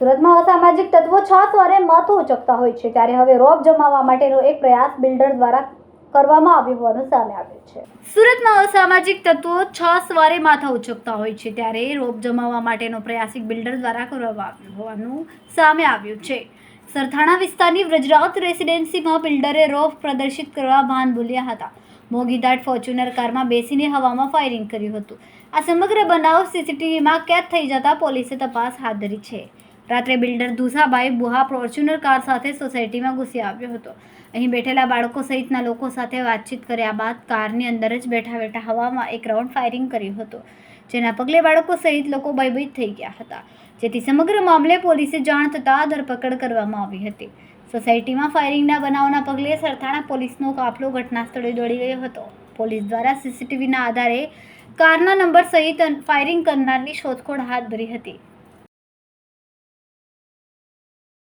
સુરતમાં અસામાજિક તત્વો છ સ્વરે મત ઉચકતા હોય છે ત્યારે હવે રોબ જમાવવા માટેનો એક પ્રયાસ બિલ્ડર દ્વારા કરવામાં આવ્યો હોવાનું સામે આવ્યું છે. સુરતમાં અસામાજિક તત્વો છ સ્વરે માથા ઉચકતા હોય છે ત્યારે રોપ જમાવવા માટેનો પ્રયાસ એક બિલ્ડર દ્વારા કરવામાં આવ્યો હોવાનું સામે આવ્યું છે. સરથાણા વિસ્તારની વ્રજરાત રેસિડેન્સીમાં બિલ્ડરે રોપ પ્રદર્શિત કરવા ભાન બોલ્યા હતા. મોગીદાટ ફોર્ચ્યુનર કારમાં બેસીને હવામાં ફાયરિંગ કર્યું હતું. આ સમગ્ર બનાવ સીસીટીવીમાં કેદ થઈ જતા પોલીસે તપાસ હાથ ધરી છે. રાત્રે builder Dhusabhai Buha Fortuner car સાથે સોસાયટીમાં ઘૂસી આવ્યો હતો. અહીં બેઠેલા બાળકો સહિતના લોકો સાથે વાતચીત કર્યા બાદ કારની અંદર જ બેઠા બેઠા હવામાં એક રાઉન્ડ ફાયરિંગ કર્યું હતું, જેના પગલે બાળકો સહિત લોકો ભયભીત થઈ ગયા હતા. જેથી સમગ્ર મામલે પોલીસે જાણ થતાં ધરપકડ કરવામાં આવી હતી. સોસાયટીમાં ફાયરિંગના બનાવના પગલે સરથાણા પોલીસનો કાફલો ઘટના સ્થળે દોડી ગયો હતો. પોલીસ દ્વારા સીસીટીવીના આધારે કારના નંબર સહિત ફાયરિંગ કરનારની શોધખોળ હાથ ધરી હતી.